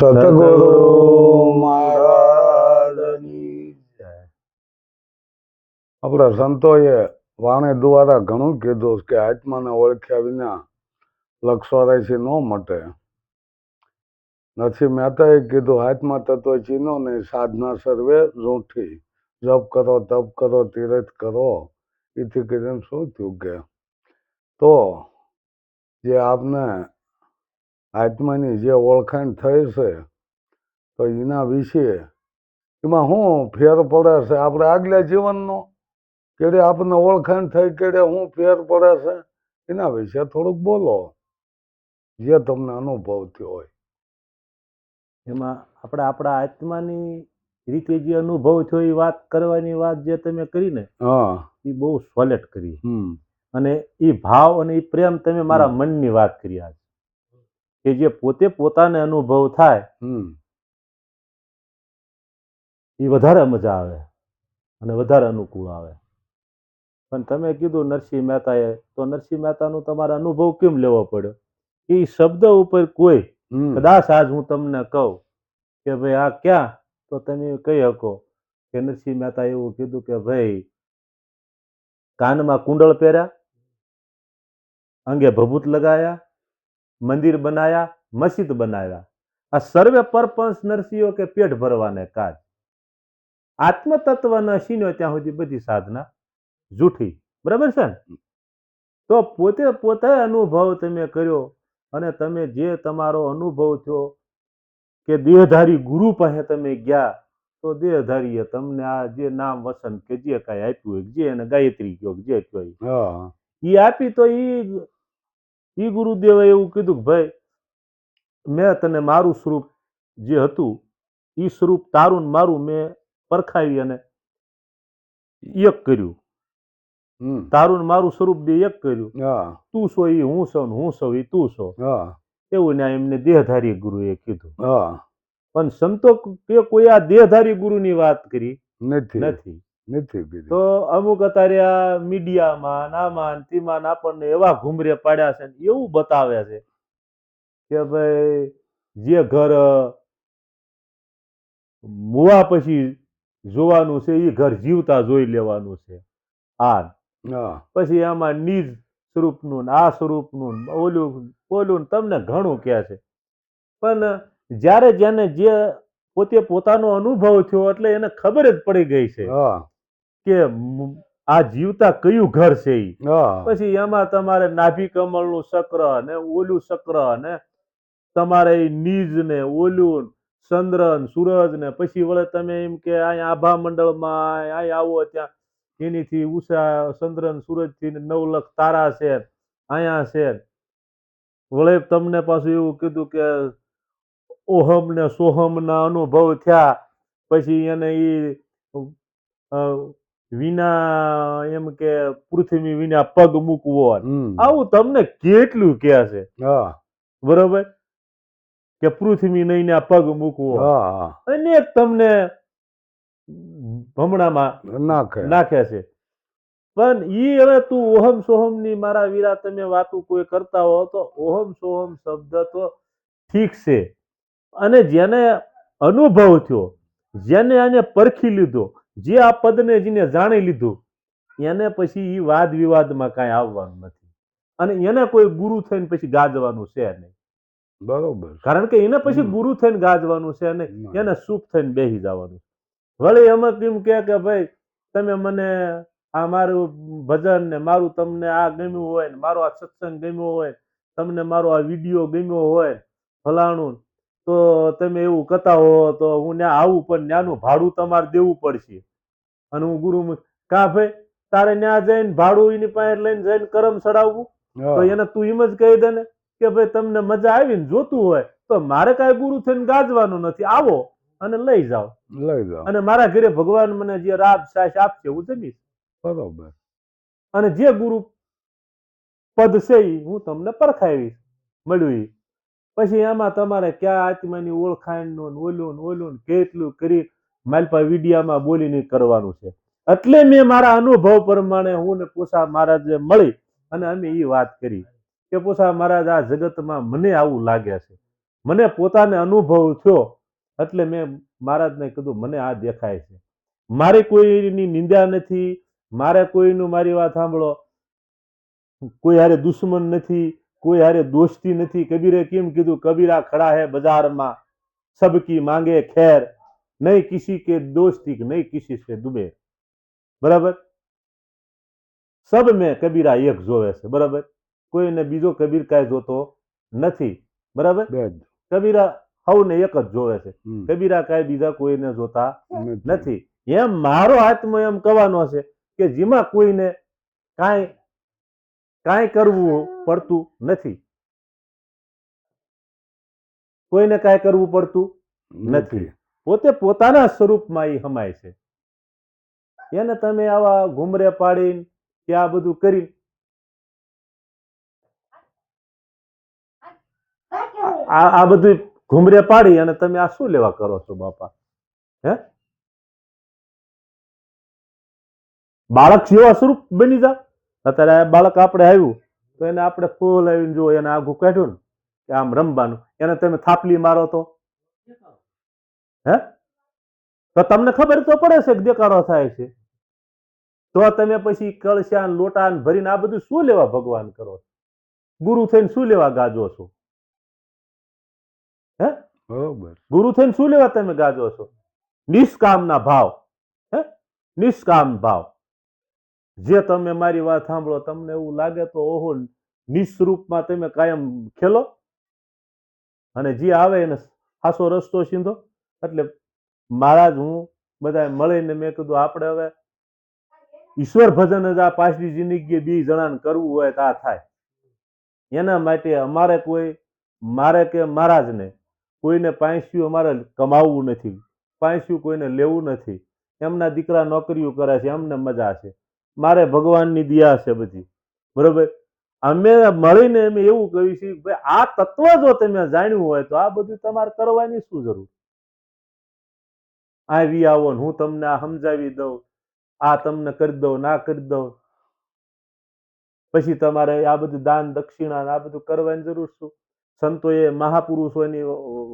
સતગુરુ આપણા સંતોએ વાણી દ્વારા ઘણું કીધું કે આત્માને ઓળખ્યા વિના લક્ષવારાયથી ન મટે. નથી મહેતાએ કીધું, આત્મા તત્વ ચીનો નહીં, સાધના સર્વે રૂઠી. જપ કરો, તપ કરો, તીરથ કરો. એથી કરીને શું થયું કે? તો જે આપને આત્માની જે ઓળખાણ થઈ છે તો એના વિશે એમાં શું ફેર પડે છે? આપણે આગલા જીવનનો કેડે આપણને ઓળખાણ થઈ કેડે શું ફેર પડે છે? એના વિશે થોડુંક બોલો જે તમને અનુભવ થયો હોય. એમાં આપણે આપણા આત્માની રીતે જે અનુભવ થયો એ વાત કરવાની વાત જે તમે કરીને હા. એ બહુ સોલેટ કરી. અને એ ભાવ અને એ પ્રેમ તમે મારા મનની વાત કરી આજ. કે જે પોતે પોતાને અનુભવ થાય એ વધારે મજા આવે અને વધારે અનુકૂળ આવે. પણ તમે કીધું નરસિંહ મહેતાએ તો નરસિંહ મહેતાનો તમારે અનુભવ કેમ લેવો પડ્યો? એ શબ્દ ઉપર કોઈ કદાચ આજ હું તમને કહું કે ભાઈ આ ક્યાં? તો તમે કહી શકો કે નરસિંહ મહેતા એવું કીધું કે ભાઈ કાનમાં કુંડળ પહેર્યા અંગે ભભૂત લગાયા મંદિર બનાયા મસ્જિદ બનાવ્યા. આ સર્વે પરપંચ નરસિંહો કે પેટ ભરવાને કાજ. આત્મતત્વ ન સીન્યો ત્યાં સુધી બધી સાધના જૂઠી. બરાબર છે ને? તો પોતે પોતે અનુભવ તમે કર્યો અને તમે જે તમારો અનુભવ થયો કે દેહધારી ગુરુ પાસે તમે ગયા તો દેહધારીએ તમને આ જે નામ વસન કે જે કાંઈ આપ્યું હોય જે એને ગાયત્રી કહો કે જે કયો એ. આપી તો ઈ ઈ ગુરુદેવે એવું કીધું કે ભાઈ મેં તને મારું સ્વરૂપ જે હતું એ સ્વરૂપ તારું ને મારું મેં પરખાવી અને એક કર્યું. તારું ને મારું સ્વરૂપ બે એક કર્યું. હા. તું છો ઈ હું છો હું છો એ તું છો. હા. એવું ને એમને દેહધારી ગુરુએ કીધું. હા. પણ સંતો કે કોઈ આ દેહધારી ગુરુની વાત કરી? નથી. નથી તો અમુક અત્યારે આ મીડિયામાં નામાં ને તેમાં આપણને એવા ઘુમરે પાડ્યા છે ને એવું બતાવે છે કે ભાઈ જે ઘર મુવા પછી જોવાનું છે એ ઘર જીવતા જોઈ લેવાનું છે. આ હા. પછી આમાં નીજ સ્વરૂપનું ને આ સ્વરૂપનું ઓલું ઓલું તમને ઘણું કહે છે. પણ જ્યારે જેને જે પોતે પોતાનો અનુભવ થયો એટલે એને ખબર જ પડી ગઈ છે. હા. કે આ જીવતા કયું ઘર છે ઈ? પછી એમાં તમારે નાભી કમળનું ચક્ર ને ઓલું ચક્ર ને તમારે નીજ ને ઓલું ને ચંદ્ર સૂરજ ને પછી વળે તમે એમ કે અહીંયા આભા મંડળમાં અહીંયા આવો ત્યાં. એનીથી ઉષા ચંદ્ર ને સૂરજથી નવ લખ તારા છે અહીંયા છે. વળે તમને પાછું એવું કીધું કે ઓહમ ને સોહમ ના અનુભવ થયા. પછી એને ઈ અ, વિના એમ કે પૃથ્વી વિના પગ મૂકવો આવું તમને કેટલું કે છે? હા. બરોબર? કે પૃથ્વી નહીં ને પગ મૂકવો અનેક તમને ભમણામાં નાખે. છે. પણ ઈ હવે તું ઓહમ સોહમની મારા વીરા તમે વાતું કોઈ કરતા હો તો ઓહમ સોહમ શબ્દ તો ઠીક છે. અને જેને અનુભવ થયો જેને આને પરખી લીધો જે આ પદને જેને જાણી લીધું એને પછી એ વાદ વિવાદમાં કાંઈ આવવાનું નથી. અને એને કોઈ ગુરુ થઈને પછી ગાજવાનું છે નહીં. બરોબર. કારણ કે એને પછી ગુરુ થઈને ગાજવાનું છે અને એને સુખ થઈને બેસી જવાનું. વળી એમાં કેમ કે કે ભાઈ તમે મને આ મારું ભજન ને મારું તમને આ ગમ્યું હોય ને મારો આ સત્સંગ ગમ્યો હોય તમને મારો આ વીડિયો ગમ્યો હોય ફલાણું તો તમે એવું કહેતા હો તો હું ત્યાં આવું પણ ત્યાંનું ભાડું તમારે દેવું પડશે. અને હું ગુરુ કા ભાઈ તારે ન્યા જઈને ભાડું એની પાસે લઈને જઈને કરમ ચડાવવું તો એને તું એમ જ કહી દે ને કે ભાઈ તમને મજા આવી ને જોતું હોય તો મારે કાંઈ ગુરુ થઈને ગાજવાનું નથી. આવો અને લઈ જાઓ. લઈ જાઓ. અને મારા ઘરે ભગવાન મને જે રાત સાસ આપશે હું જમીશ. બરોબર. અને જે ગુરુ પદ છે એ હું તમને પરખાવીશ મળ્યું એ પછી એમાં તમારે ક્યાં આત્માની ઓળખાણનું ને ઓલું ઓલું કેટલું કરી માલપા વિડિયામાં બોલીને કરવાનું છે. એટલે મેં મારા અનુભવ પ્રમાણે હું ને પૂછા મહારાજને મળી અને અમે એ વાત કરી કે પૂછા મહારાજ, આ જગતમાં મને આવું લાગે છે. મને પોતાને અનુભવ થયો એટલે મેં મહારાજને કીધું, મને આ દેખાય છે. મારે કોઈની નિંદા નથી, મારે કોઈનું મારી વાત સાંભળો. કોઈ હારે દુશ્મન નથી, કોઈ હારે દોસ્તી નથી. કબીરે કેમ કીધું, કબીરા ખડા હે બજારમાં, સબકી માંગે ખેર. નહીં કિસી કે દોસ્તી નહીં કિસી સે દુબે. બરાબર? સબ મેં કબીરા એક જોવે છે બરાબર? કોઈને બીજો કબીર કાંઈ જોતો નથી બરાબર? કબીરા સૌને એક જ જોવે છે. કબીરા કાંઈ બીજા કોઈને જોતા નથી. નથી. એમ મારો આત્મા એમ કહેવાનો છે કે જેમાં કોઈને કાંઈ કાંઈ કરવું પડતું નથી. કોઈને કાંઈ કરવું પડતું નથી. પોતે પોતાના સ્વરૂપમાં એ હમાય છે. એને તમે આવા ઘુમરે પાડીને કે આ બધું કરી આ બધું ઘુમરે પાડી અને તમે આ શું લેવા કરો છો બાપા? હે? બાળક જેવા સ્વરૂપ બની જા અત્યારે બાળક આપણે આવ્યું, તો એને આપણે ફૂલ આવીને જો એને આઘું કાઢ્યું ને, કે આમ રમવાનું, એને તમે થાપલી મારો તો? હે? તો તમને ખબર તો પડે છે કે દેકારો થાય છે. તો તમે પછી કળશા ને લોટા ને ભરીને આ બધું શું લેવા ભગવાન કરો ગુરુ થઈને શું લેવા ગાજો છો? હે? બરોબર. ગુરુ થઈને શું લેવા તમે ગાજો છો? નિષ્કામના ભાવ. હે? નિષ્કામ ભાવ. જે તમે મારી વાત સાંભળો તમને એવું લાગે તો ઓહો નિસ્વરૂપમાં તમે કાયમ ખેલો. અને જે આવે એને હાસો રસ્તો સીંધો. એટલે મહારાજ હું બધા મળીને મેં કીધું, આપણે હવે ઈશ્વર ભજન જ આ પાછલી જિંદગી બી જણાને કરવું હોય તો આ થાય. એના માટે અમારે કોઈ, મારે કે મહારાજને કોઈને પાંસ્યું અમારે કમાવવું નથી પાંસ્યું કોઈને લેવું નથી. એમના દીકરા નોકરીઓ કરે છે, એમને મજા છે. મારે ભગવાનની દયા છે બધી. બરોબર? અમે મળીને અમે એવું કહ્યું છે, ભાઈ, આ તત્વ જો તમે જાણ્યું હોય તો આ બધું તમારે કરવાની શું જરૂર? આવી આવો હું તમને આ સમજાવી દઉં, આ તમને કરી દઉં, ના કરી દઉં. પછી તમારે આ બધું દાન દક્ષિણા આ બધું કરવાની જરૂર શું? સંતોએ મહાપુરુષોની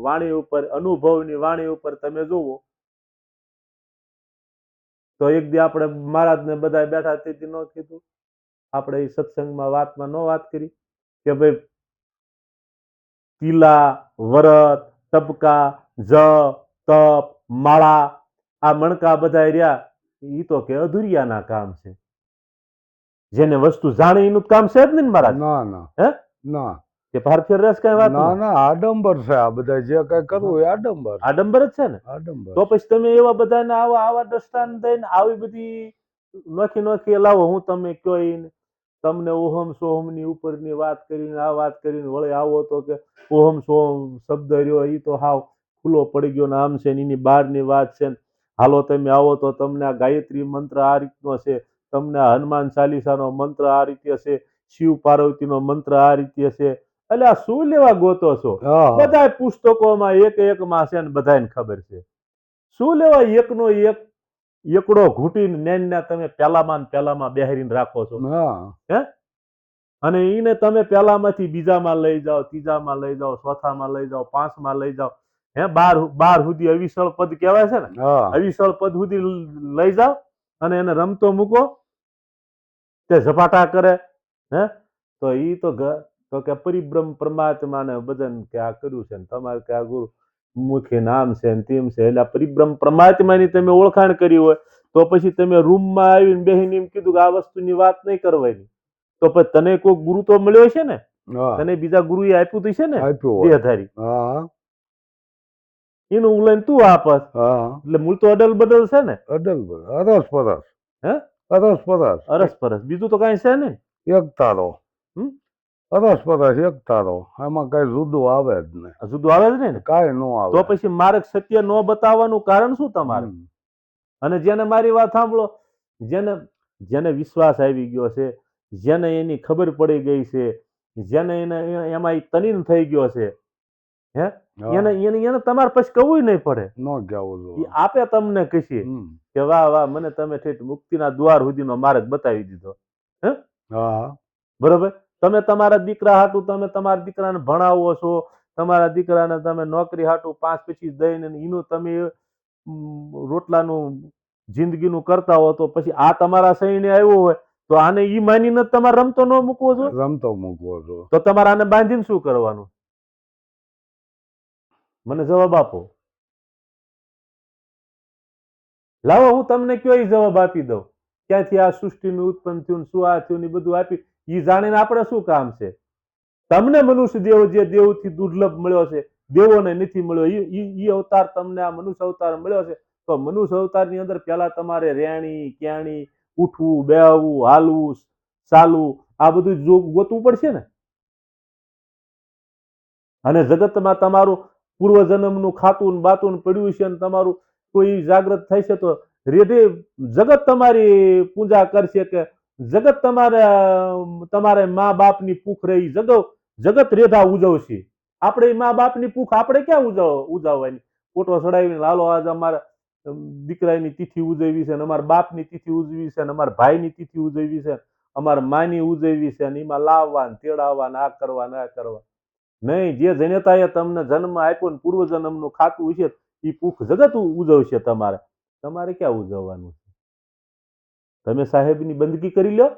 વાણી ઉપર, અનુભવની વાણી ઉપર તમે જોવો. તો એક દી આપણે મહારાજને બધા બેઠા તેથી ન કીધું. આપણે એ સત્સંગમાં વાતમાં ન વાત કરી કે ભાઈ તીલા, વરત ટપકા જ, તપ માળા આ મણકા બધા રહ્યા એ તો કે અધુરિયાના કામ છે. જેને વસ્તુ જાણે એનું કામ છે જ નહીં મારા ના ના. હે? ના. કે પારફેર રસ કઈ વાત ના ના આડંબર છે આ બધા જે કઈ કરવું એ આડંબર આડંબર જ છે ને? આડંબર તો પછી તમે એવા બધાને આવા આવા દ્રષ્ટાંત દઈને આવી બધી નોખી નોખી લાવો હું તમે કયો તમને ઓહમ સોહમની ઉપરની વાત કરીને આ વાત કરીને વળે આવો તો કે ઓહમ સોહમ શબ્દ રહ્યો એ તો હાવ ખુલ્લો પડી ગયો ને આમ છે ને એની બહારની વાત છે ને હાલો તમે આવો તો તમને આ ગાયત્રી મંત્ર આ રીતનો છે તમને આ હનુમાન ચાલીસાનો મંત્ર આ રીતે છે શિવ પાર્વતીનો મંત્ર આ રીતે છે. એટલે આ શું લેવા ગોતો છો? બધા પુસ્તકોમાં એક એકમાં છે ને બધાને ખબર છે. શું લેવા એકનો એક એકડો ઘૂંટીને નેનને તમે પેલામાં ને પેલામાં બેહરીને રાખો છો? હે. અને એને તમે પેલામાંથી બીજામાં લઈ જાઓ ત્રીજામાં લઈ જાઓ ચોથામાં લઈ જાઓ પાંચમાં લઈ જાઓ. હે બાર બાર સુધી અવિસળ પદ કહેવાય છે ને? અવિસળ પદ સુધી લઈ જાઓ અને એને રમતો મૂકો. તે ઝપાટા કરે હે? તો એ તો તો કે પરિબ્રહ્મ પરમાત્માને બદન કે આ કર્યું છે ને તમારે કે આ ગુરુ મુખી નામ છે ને તેમ છે. એટલે પરિબ્રહ્મ પરમાત્માની તમે ઓળખાણ કરી હોય તો પછી તમે રૂમમાં આવીને બેહીને એમ કીધું કે આ વસ્તુની વાત નહીં કરવાની. તો પછી તને કોઈ ગુરુ તો મળ્યો છે ને? તને બીજા ગુરુ એ આપ્યું તો છે ને? આપ્યું દેહધારી. હા. એનું ઉલન તું આપસ એટલે મૂળ તો અડલ બદલ છે ને? અડલબર અરસ પરસ. હે? અરસ પરસ. અરસ પરસ. બીજું તો કાંઈ છે ને એક તારો? અરસ પરસ એક તારો એમાં કઈ જુદું આવે જ નહીં. જુદું આવે જ નહીં ને? કાંઈ ન આવે. તો પછી માર્ગ સત્ય ન બતાવવાનું કારણ શું તમારે? અને જેને મારી વાત સાંભળો જેને જેને વિશ્વાસ આવી ગયો છે જેને એની ખબર પડી ગઈ છે જેને એને એમાં ઈ તનીન થઈ ગયો છે હે? એને એને એને તમારે પછી કવું નહીં પડે. ન કહેવું જોઈએ આપે તમને કહીએ. કે વાહ વાહ મને તમે ઠેઠ મુક્તિના દ્વાર સુધીનો માર્ગ બતાવી દીધો. હા? બરોબર? તમે તમારા દીકરા હાટું તમે તમારા દીકરાને ભણાવો છો તમારા દીકરાને તમે નોકરી હાટું પાંચ પછી દઈને એનું તમે રોટલાનું જિંદગીનું કરતા હો તો પછી આ તમારા સહીને આવ્યો હોય તો આને ઈ માનીને તમારે રમતો ન મૂકવો છો? રમતો મૂકવો છો. તો તમારે આને બાંધીને શું કરવાનું? મને જવાબ આપો. લાવો, હું તમને કયો એ જવાબ આપી દઉં? ક્યાંથી આ સૃષ્ટિનું ઉત્પન્ન થયું શું આ થયું બધું આપી? એ જાણીને આપણે શું કામ છે? તમને મનુષ્ય દેવ જે દેવથી દુર્લભ મળ્યો છે, દેવોને નથી મળ્યો, ઈ અવતાર તમને આ મનુષ્ય અવતાર મળ્યો છે, તો મનુષ્ય અવતારની અંદર પહેલા તમારે રેણી ક્યાણી ઉઠવું, બેહવું, હાલવું, ચાલવું, આ બધું ગોતવું પડશે ને? અને જગતમાં તમારું પૂર્વજન્મનું ખાતું બાતું પડ્યું છે ને તમારું કોઈ જાગૃત થશે તો રેઢે જગત તમારી પૂજા કરશે કે જગત તમારે તમારે મા બાપની પૂખ રહી. જગત જગત રેઢા ઉજવશે. આપણે મા બાપની પૂખ આપણે ક્યાં ઉજવ ઉજવવાની? ફોટો ચડાવીને લાલો આજ અમારા અમ, દીકરાની તિથિ ઉજવી છે ને અમારા બાપની તિથિ ઉજવી છે અને અમારા ભાઈની તિથિ ઉજવી છે અમારા માની ઉજવી છે ને એમાં લાવવા તેડાવવા ને આ કરવા આ કરવા નહીં, જે જનેતાએ તમને જન્મ આપ્યો ને પૂર્વજન્મનું ખાતું છે એ પૂખ જગત ઉજવશે તમારે. તમારે ક્યાં ઉજવવાનું છે? તમે સાહેબની બંદગી કરી લો.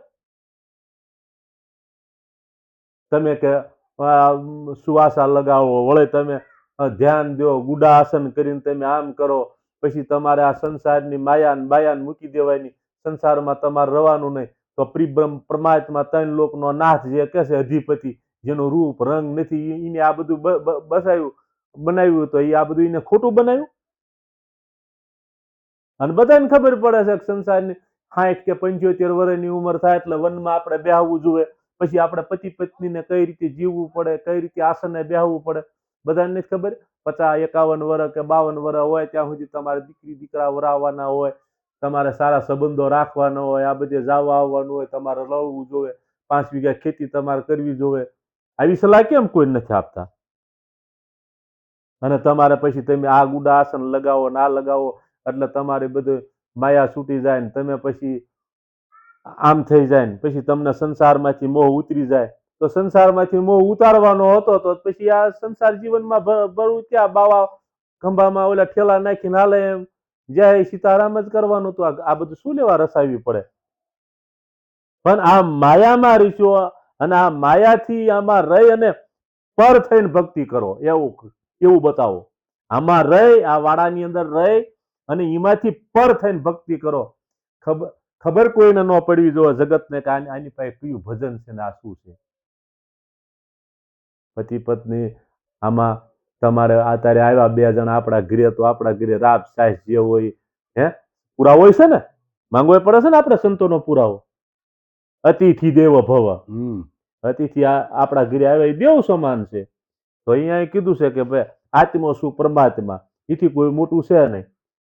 તમે કે સુવાસા લગાવો, વળે તમે ધ્યાન દો, ગુડાસન કરીને તમે આમ કરો. પછી તમારે આ સંસારની માયા ને બાયા ને મૂકી દેવાની. સંસારમાં તમારે રવાનું નહીં. તો પ્રિબ્રહ્મ પરમાત્મા ત્રણ લોકનો નાથ જે કહે અધિપતિ જેનું રૂપ, રંગ નથી એને આ બધું બ- બ- બનાવ્યું તો એ આ બધું એને ખોટું બનાવ્યું? અને બધાને ખબર પડે છે કે સંસારની સાઠ કે પંચોતેર વર્ષની ઉંમર થાય એટલે વનમાં આપણે બેહવું જોઈએ. પછી આપણે પતિ પત્નીને કઈ રીતે જીવવું પડે, કઈ રીતે આસને બેહવું પડે, બધાને નથી ખબર? પચાસ, એકાવન વર્ષ કે બાવન વર્ષ હોય ત્યાં સુધી તમારે દીકરી દીકરા વરાવવાના હોય, તમારે સારા સંબંધો રાખવાના હોય, આ બધે જવા આવવાનું હોય, તમારે રહેવું જોઈએ, પાંચ વીઘા ખેતી તમારે કરવી જોઈએ આવી સલાહ કેમ કોઈ નથી આપતા? અને તમારે પછી તમે આ ગુડા આસન લગાવો ને આ લગાવો, એટલે તમારે બધું માયા છૂટી જાય ને તમે પછી આમ થઈ જાય ને પછી તમને સંસારમાંથી મોહ ઉતરી જાય. તો સંસારમાંથી મોહ ઉતારવાનો હતો તો પછી આ સંસાર જીવનમાં ભરવું ક્યાં બાવા ખંભામાં ઓલા ઠેલા નાખીને હાલે એમ. જય સીતારામ જ કરવાનું તો આ બધું શું લેવા રસાવી પડે? પણ આ માયામાં રીસ્યો અને આ માયાથી આમાં રહી અને પર થઈને ભક્તિ કરો. એવું એવું બતાવો. આમાં રહી, આ વાડાની અંદર રહી અને એમાંથી પર થઈને ભક્તિ કરો. ખબર ખબર કોઈને ન પડવી જોઈએ જગતને કે આની પાસે કયું ભજન છે ને આ શું છે? પતિ પત્ની, આમાં તમારે અત્યારે આવ્યા બે જણા આપણા ઘરે તો આપણા ઘરે રાબ સાહેબ જે હોય, હે? પુરાવો હોય છે ને? માંગવો પડે છે ને આપણે સંતોનો પુરાવો? અતિથિ દેવ ભવ. અતિથિ આ આપણા ઘરે આવ્યા એ દેવ સમાન છે. તો અહીંયા કીધું છે કે ભાઈ આત્મો શું પરમાત્મા? એથી કોઈ મોટું છે નહીં.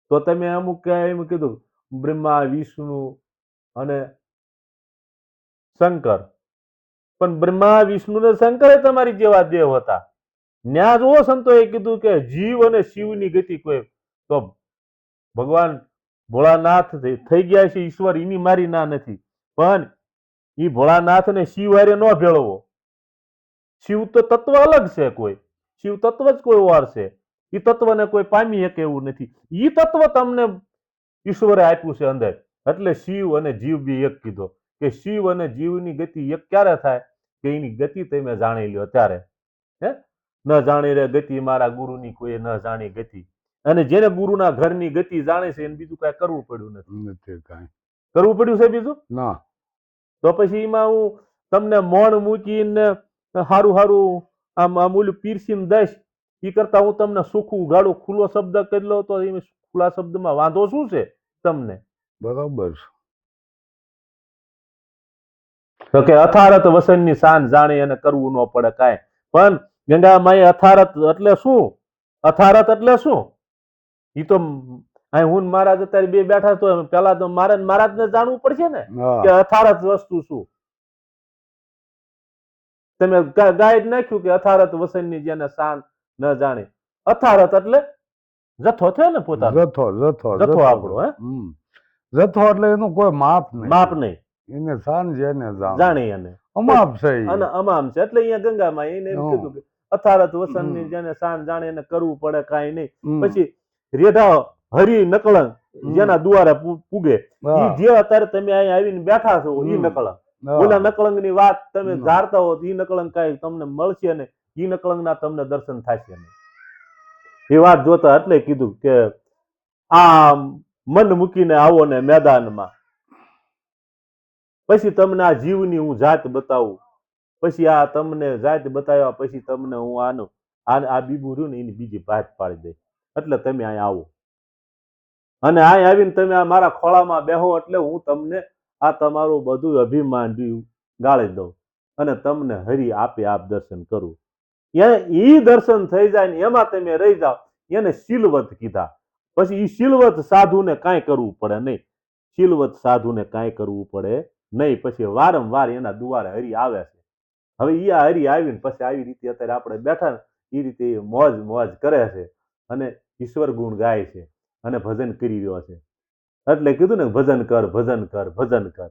તો તમે અમુક એમ કીધું, બ્રહ્મા, વિષ્ણુ અને શંકર. પણ બ્રહ્મા, વિષ્ણુ ને શંકર તમારી જેવા દેવ હતા. ન્યા જો સંતોએ કીધું કે જીવ અને શિવની ગતિ કોઈ. તો ભગવાન ભોળાનાથ થઈ ગયા છે, ઈશ્વર એની મારી ના નથી. પણ ઈ ભોળાનાથને શિવ હારે ન ભેળવો શિવ તો તત્વ અલગ છે કોઈ. શિવ તત્વ જ કોઈ છે. ઈ તત્વને કોઈ પામી શકે એવું નથી. એ તત્વ તમને ઈશ્વરે આપ્યું છે અંદર. એટલે શિવ અને જીવ બી એક કીધો. કે શિવ અને જીવની ગતિ એક ક્યારે થાય? કે એની ગતિ તમે જાણી લ્યો ત્યારે હે? ન જાણી રે ગતિ મારા ગુરુની કોઈ ન જાણી ગતિ. અને જેને ગુરુના ઘરની ગતિ જાણે છે એને બીજું કાંઈ કરવું પડ્યું નથી. નથી કાંઈ. કરવું પડ્યું છે બીજું? ના. તો પછી એમાં હું તમને મોણ મૂકીને સારું હારું આમ આમ ઓલું પીરસીને દઈશ. એ કરતા હું તમને સુખું ગાળું ખુલ્લો શબ્દ કરી લો તો એ ખુલ્લા શબ્દમાં વાંધો શું છે તમને? બરાબર તો કે અથારત વસનની શાન જાણે અને કરવું ન પડે કાંઈ. પણ ગંગા માએ અથારત એટલે શું? અથારત એટલે શું? એ તો અહીં હું મહારાજ અત્યારે બે બેઠા તો પેલા તો મારે ને જાણવું પડશે ને કે અથારત વસ્તુ શું? તમે ગાઈડ નાખ્યું કે અથારત વસનની જેને શાન ન જાણે. અથારત એટલે જથ્થો થયો ને પોતાનો? જથ્થો જથ્થો જથ્થો આપણો, હે? જથ્થો એટલે એનું કોઈ માપ નહીં. માપ નહીં. એને શાન જેને જાણે. એને. અમામ છે અને અમામ છે. એટલે અહીંયા ગંગામાં એને એમ કીધું કે અથારત વસનની જેને શાન જાણે એને કરવું પડે કાંઈ નહીં. પછી રેઢા હરી નકળંગ જેના દ્વારે પૂગે. ઈ જે અત્યારે તમે અહીંયા આવીને બેઠા છો ઈ. નકળંગ ઓલા નકળંગની વાત તમે ધારતા હો ઈ નકળંગ કઈ તમને મળશે ને ઈ નકળંગ ના તમને દર્શન થશે ને એ વાત જોતા એટલે કીધું કે આ મન મૂકીને આવો ને મેદાનમાં. પછી તમને આ જીવની હું જાત બતાવું. પછી આ તમને જાત બતાવ્યા પછી તમને હું આનું આ આ બીબું રહ્યું ને એની બીજી ભાત પાડી દઈ એટલે તમે અહીંયા આવો. અને આ આવીને તમે આ મારા ખોળામાં બેહો એટલે હું તમને આ તમારું બધું અભિમાન ગાળી દઉં. અને તમને હરી આપે આપ દર્શન કરું. એ દર્શન થઈ જાય ને એમાં તમે રહી જાઓ. એને શીલવત કીધા. પછી એ શીલવત સાધુને કાંઈ કરવું પડે નહીં. શીલવત સાધુને કાંઈ કરવું પડે નહીં. પછી વારંવાર એના દુવારે હરી આવે છે. હવે એ આ હરી આવીને પછી આવી રીતે અત્યારે આપણે બેઠા ને એ રીતે મોજ મોજ કરે છે. અને ઈશ્વર ગુણ ગાય છે. અને ભજન કરી રહ્યો છે. એટલે કીધું ને, ભજન કર ભજન કર ભજન કર.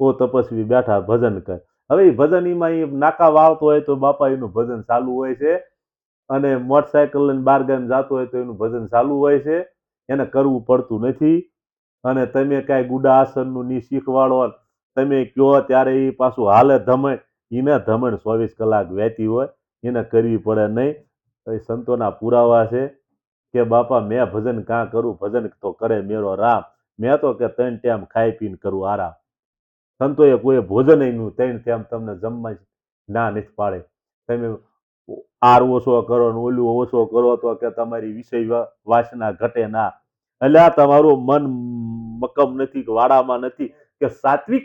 ઓ તપસ્વી બેઠા, ભજન કર. હવે એ ભજન એમાં એ નાકા વાળતો હોય તો બાપા એનું ભજન ચાલુ હોય છે. અને મોટરસાયકલ લઈને બાર ગામ જતો હોય તો એનું ભજન ચાલુ હોય છે. એને કરવું પડતું નથી. અને તમે કાંઈ ગુડા આસનનું ની શીખવાડો તમે કયો ત્યારે એ પાછું હાલે ધમણ. એને ધમણ ચોવીસ કલાક વહેતી હોય, એને કરવી પડે નહીં. એ સંતોના પુરાવા છે. કે બાપા, મેં ભજન કાં કરું? ભજન તો કરે મેરો રામ. મેં તો કે ત્રણ ટાઈમ ખાઈ પીને કરું આરામ. સંતોએ કોઈ ભોજનનું ત્રણ ટાઈમ તમને જમવા ના નથી પાડે. તમે આર ઓછો કરો ને ઓલું ઓછો કરો તો કે તમારી વિષય વાસના ઘટે ના. એટલે આ તમારું મન મક્કમ નથી કે વાડામાં નથી કે સાત્વિક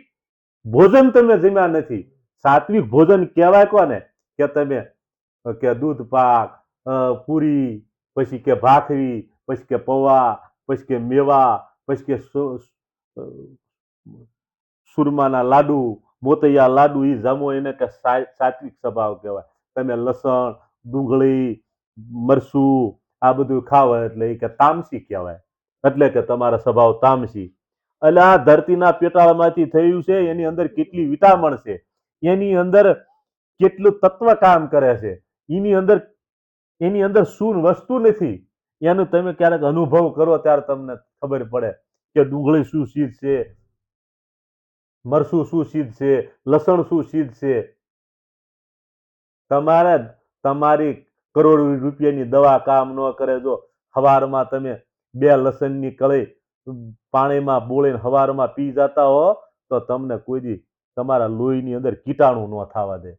ભોજન તમે જમ્યા નથી. સાત્વિક ભોજન કહેવાય કોને? કે તમે, કે દૂધ પાક પૂરી પછી કે ભાખરી, પછી કે પૌવા, પછી કે મેવા, પછી કે સુરમાના લાડુ, મોતૈયા લાડુ એ જમો એને કે સાત્વિક સ્વભાવ કહેવાય. તમે લસણ, ડુંગળી મરસું આ બધું ખાવ એટલે એ કે તામસી કહેવાય. એટલે કે તમારા સ્વભાવ તામસી. એટલે આ ધરતીના પેટાળમાંથી થયું છે, એની અંદર કેટલી વિટામણ છે, એની અંદર કેટલું તત્વ કામ કરે છે, એની અંદર એની અંદર શું વસ્તુ નથી, એનું તમે ક્યારેક અનુભવ કરો ત્યારે તમને ખબર પડે કે ડુંગળી શું ચીજ છે, મરસું શું ચીજ છે, લસણ શું ચીજ છે. તમારે તમારી કરોડ રૂપિયાની દવા કામ ન કરે જો હવારમાં તમે બે લસણની કળી પાણીમાં બોળીને હવારમાં પી જતા હો, તો તમને કોઈ દી તમારા લોહીની અંદર કીટાણુ ન થવા દે.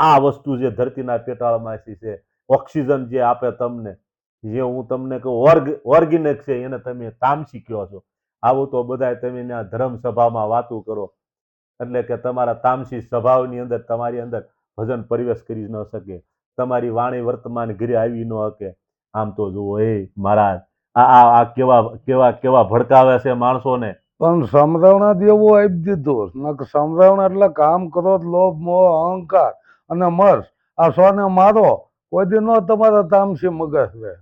આ વસ્તુ જે ધરતીના પેટાળમાં છે ઓક્સિજન જે આપે તમને, જે હું તમને કહું ઓર્ગ ઓર્ગેનિક છે, એને તમે તામસી કહો છો. આવું તો બધાય તમે ત્યાં ધર્મ સભામાં વાતું કરો. એટલે કે તમારા તામસી સ્વભાવની અંદર, તમારી અંદર ભજન પરિવેશ કરી ન શકે. તમારી વાણી વર્તમાન ઘરે આવી ન શકે. આમ તો જુઓ, એ મહારાજ, આ આ આ કેવા કેવા કેવા ભડકાવે છે માણસોને. પણ સમજાવણા દેવો આપી દીધો. સમજાવણા એટલે કામ કરો લોભ, મોહ, અહંકાર અને મર્સ આ સોને મારો કોઈ દી નો તમારા તામસી મગજ રે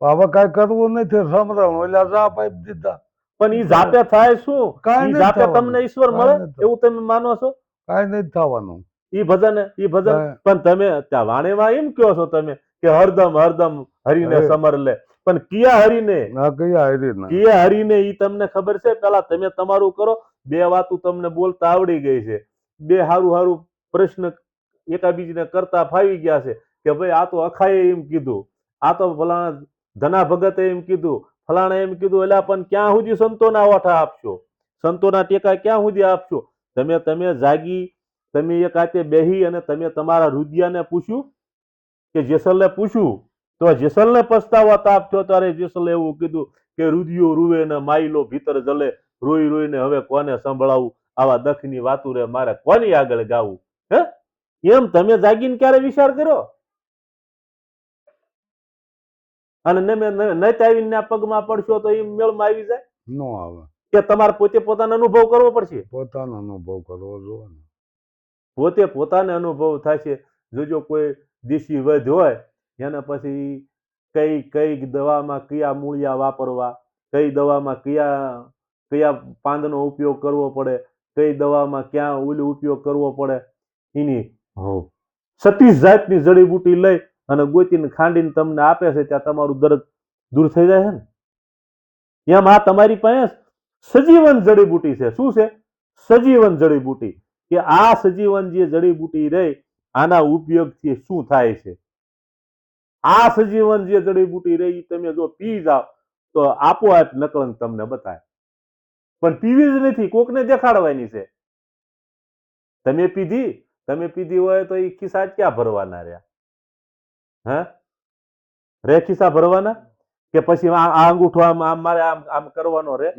હવે કઈ કરવું નથી સમરણ એટલે જાપ આપી દીધા. પણ ઈ જાપે થાય શું? કાંઈ જાપે તમને ઈશ્વર મળે? એવું તમે માનો છો? કાંઈ નથી થવાનું. ઈ ભજન ઈ ભજન? પણ તમે ત્યાં વાણીમાં એમ કયો છો તમે કે હરદમ હરદમ હરીને સમર લે. પણ કિયા હરીને? ના કયા હરીને. કિયા હરીને ઈ તમને ખબર છે? પેલા તમે તમારું કરો બે વાતું તમને બોલતા આવડી ગઈ છે. બે હારું હારું પ્રશ્ન એકાબીજીને કરતા ફાવી ગયા છે. કે ભાઈ આ તો અખાએ એમ કીધું, આ તો ફલાણા ધના ભગતે એમ કીધું, ફલાણા એમ કીધું એટલે પણ ક્યાં સુધી સંતોના ઓઠા આપશો? સંતોના ટેકા ક્યાં સુધી આપશો? તમે તમે જાગી, તમે એક હાથે બેહી અને તમે તમારા રુદિયાને પૂછ્યું? કે જેસલને પૂછ્યું? તો જેસલને પસ્તાવા તાપ થયો, ત્યારે જેસલે એવું કીધું કે રુદિયો રૂવે ને માયલો ભીતર જલે, રોઈ રોઈને હવે કોને સંભળાવું? આવા દખની વાતું રે, મારે કોની આગળ ગાવું? હે? એમ તમે જાગીને ક્યારે વિચાર કર્યો? અને નત આવીને પગમાં પડશો તો એ મેળમાં આવી જાય? નો આવે. કે તમારે પોતે પોતાનો અનુભવ કરવો પડશે? પોતાનો અનુભવ કરવો જોઈએ પોતે પોતાને અનુભવ થશે. જોજો કોઈ દેશી વધ હોય એને પછી કઈ કઈ દવામાં કયા મૂળિયા વાપરવા કઈ દવામાં કયા કયા પાંદનો ઉપયોગ કરવો પડે કઈ દવામાં ક્યાં ઓલું ઉપયોગ કરવો પડે એની હો સતીશ જાતની જડીબુટી લઈ અને ગોતીને ખાંડીને તમને આપે છે, ત્યાં તમારું દર્દ દૂર થઈ જાય છે ને? એમ આ તમારી પાસે સજીવન જડીબુટી છે. શું છે? સજીવન જડીબુટી કે આ સજીવન જે જડીબુટી રહી, આના ઉપયોગથી શું થાય છે? આ સજીવન જે જડીબુટી રહી તમે જો પી જાઓ, તો આપોઆપ નકલંક તમને બતાય. પણ પીવી જ નથી, કોકને દેખાડવાની છે. તમે પીધી તમે પીધી હોય તો એ ખિસ્સા ક્યાં ભરવાના રહ્યા? હે? રે ખિસ્સા ભરવાના? કે પછી આ અંગૂઠો આમ આમ મારે આમ આમ કરવાનો રે?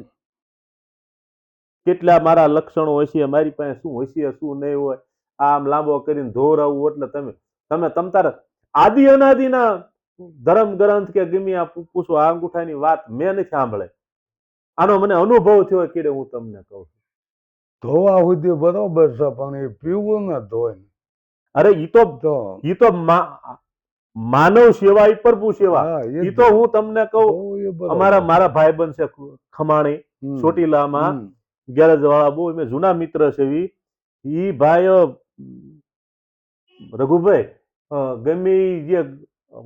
કેટલા મારા લક્ષણો હશે? મારી પાસે શું હશે શું નહીં હોય? આમ લાંબો કરીને ધોરાવવું એટલે તમે તમે તમ તારે આદિ અનાદિના ધર્મ ગ્રંથ કે ગમે આ પૂછો આ અંગૂઠાની વાત મેં નથી સાંભળે. આનો મને અનુભવ થયો કેડે હું તમને કહું છું. ધોવા સુધી બરોબર છે પણ એ પીવું ન ધોય અરે ઈ તો તો ઈ તો મા- માનવ સેવા ઈ પ્રભુ સેવા. એ તો હું તમને કહું એ. અમારા મારા ભાઈબંધ છે ખમાણી. ચોટીલામાં ગેરેજ વાળા બહુ એમે જૂના મિત્ર છે ઈ. ભાઈ રઘુભાઈ ગમે જે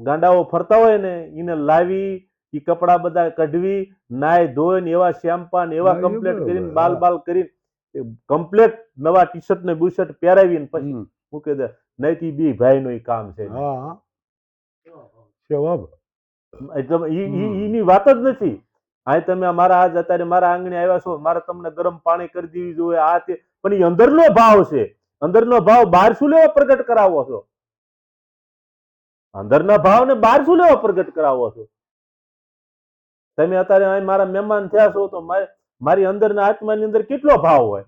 ગાંડાઓ ફરતા હોય ને એને લાવી ઈ કપડા બધા કઢવી નાય ધોઈ ને એવા શેમ્પા ને એવા એ કમ્પ્લેટ કરીને બાલ બાલ કરીને કમ્પ્લેટ નવા ટી શર્ટ ને બુશર્ટ પહેરાવીને પછી. મૂકી દે. નહીં બી ભાઈ નું કામ છે. જવાબ. એટલે. ઈની વાત જ નથી. આ તમે મારા આજ અત્યારે મારા આંગણે આવ્યા છો. મારે તમને ગરમ પાણી કરી દેવી જોઈએ. આ તે પણ એ અંદરનો ભાવ છે. અંદરનો ભાવ બહાર શું લેવા પ્રગટ કરાવો છો? અંદરના ભાવને બહાર શું લેવા પ્રગટ કરાવો છો? તમે અત્યારે મારા મહેમાન થયા છો તો મારે અંદરના આત્માની અંદર કેટલો ભાવ હોય?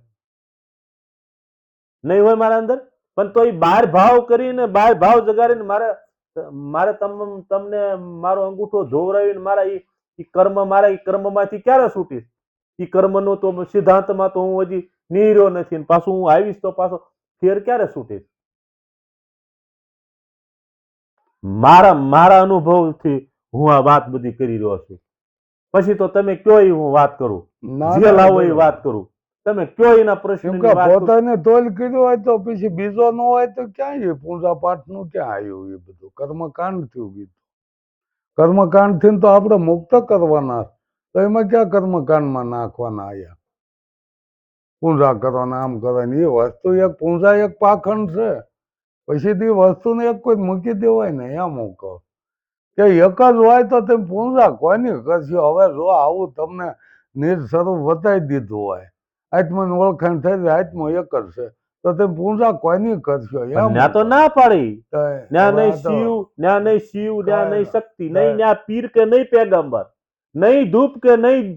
નહીં હોય મારા અંદર? પણ તો એ બાર ભાવ કરીને બહાર ભાવ જગાડીને મારે મારે તમ તમને મારો અંગૂઠો ધોવરાવીને મારા ઈ ઈ કર્મ મારા કર્મ કર્મમાંથી ક્યારે છૂટીશ? કર્મ કર્મનો તો સિદ્ધાંતમાં તો હું હજી નીર્યો નથી ને પાછું હું આવીશ તો પાછો ફેર ક્યારે છૂટીશ? મારા મારા અનુભવથી હું આ વાત બધી કરી રહ્યો છું. પછી તો તમે કયો એ હું વાત કરું? જે લાવો એ વાત કરું. તમે કયો એના પ્રશ્ન પોતાને તોલ કીધું હોય તો પછી બીજો ન હોય તો ક્યાં એ પૂજા પાઠનું ક્યાં આવ્યું એ બધું? કર્મકાંડ થયું કીધું કર્મકાંડથી તો આપણે મુક્ત કરવાના. તો એમાં ક્યાં કર્મકાંડમાં નાખવાના આયા? પૂજા કરવાના આમ કરવાની. એ વસ્તુ એક પૂજા એક પાખંડ છે. પછી તે વસ્તુને એક કોઈ મૂકી દેવાય ને એમ હું કહું. કે એક જ હોય તો તમે પૂજા કોની કરશો? હવે જો આવું તમને નિર સ્વરૂપ બતાવી દીધું હોય આત્માની ઓળખાણ થઈ જાય આત્મા એક જ તો તે પૂજા કોની કરશો? તો ના પાડી. ન્યા નહીં શિવ ન્યા નહીં શિવ ન્યા નહીં શક્તિ નહીં. ન્યા પીર કે નહીં પેગંબર નહીં ધૂપ કે નહીં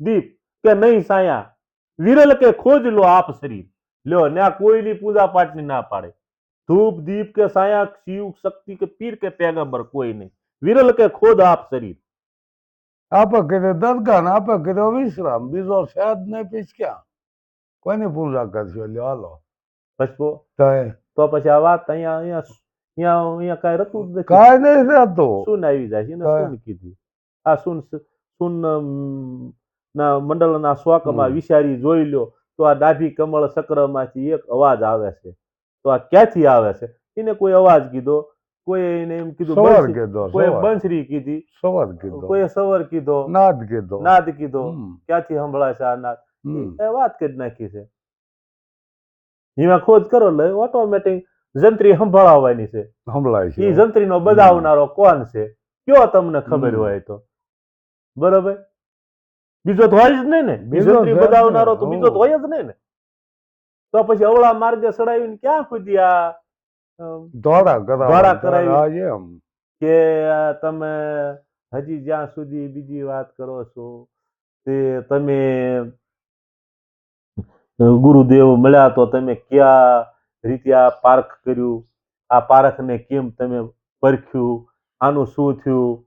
દીપ કે નહીં સાયા. વિરલ કે ખોજ લો આપ શરીર. લ્યો ન્યા કોઈની પૂજા પાઠની ના પાડે. ધૂપ દીપ કે સાયા શિવ શક્તિ કે પીર કે પેગંબર કોઈ નહીં. વિરલ કે ખોદ આપ શરીર. આપે કીધું દરગાહ આપે કીધું વિશ્રામ. બીજો સાધ નહીં પીછ ક્યાં? કોની પૂજા કરશો લ્યો હાલો. પછી તો- તો પછી આ વાત અહીંયા અહીંયા અહીંયા અહીંયા કાંઈ રતું જ નથી. કાંઈ નહીં રહેતું. સુન આવી જાય છે. સુન કીધી? આ સુન સુન ના મંડળના શોકમાં વિચારી જોઈ લ્યો તો આ ડાભી કમળ ચક્રમાંથી એક અવાજ આવે છે. તો આ ક્યાંથી આવે છે? એને કોઈ અવાજ કીધો? કોઈ એને એમ કીધું સવાર કીધો કોઈ બંસરી કીધી? સવાર કીધો. કોઈ સવર કીધો? નાદ કીધો. નાદ કીધો. ક્યાંથી સંભળાય છે આ નાદ? વાત કરી નાખી છે. એમાં ખોજ કરો એટલે ઓટોમેટિક જંત્રી સંભળાવવાની છે. સંભળાય છે. એ જંત્રીનો બજાવનારો કોણ છે? કયો તમને ખબર હોય તો? બરોબર? બીજો તો હોય જ નહીં ને. બીજો જંત્રી બજાવનારો તો બીજો તો હોય જ નહીં ને. તો પછી અવળા માર્ગે ચડાવીને ક્યાં સુધી આ ધોળા કરાવી. કે તમે હજી જ્યાં સુધી બીજી વાત કરો છો તે તમે ગુરુદેવ મળ્યા તો તમે કયા રીતે આ પારખ કર્યું? આ પારખને કેમ તમે પરખ્યું? આનું શું થયું?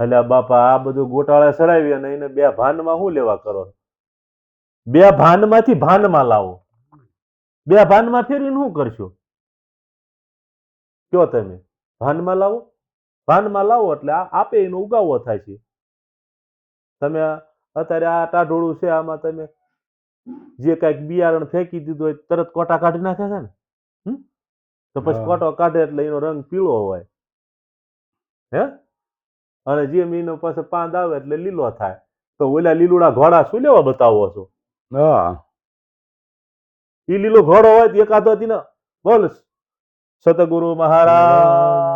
એટલે બાપા, આ બધું ગોટાળે ચડાવી અને એને બે ભાનમાં શું લેવા કરો? બે ભાનમાંથી ભાનમાં લાવો. બે ભાનમાં ફેરવીને શું કરશો? કયો તમે? ભાનમાં લાવો? ભાનમાં લાવો એટલે આપે એનો ઉગાવો થાય છે. તમે અત્યારે આ ટાઢોળું છે, આમાં તમે જે કાંઈક બિયારણ ફેંકી દીધું હોય તરત કોટા કાઢી નાખે છે ને? તો પછી કોટો કાઢે એટલે એનો રંગ પીળો હોય. હે? અને જે મહિનો પાસે પાંદ આવે એટલે લીલો થાય. તો ઓલા લીલુડા ઘોડા શું લેવા બતાવો છો? હા. એ લીલો ઘોડો હોય એકાદો હતી ને બોલ સતગુરુ મહારાજ.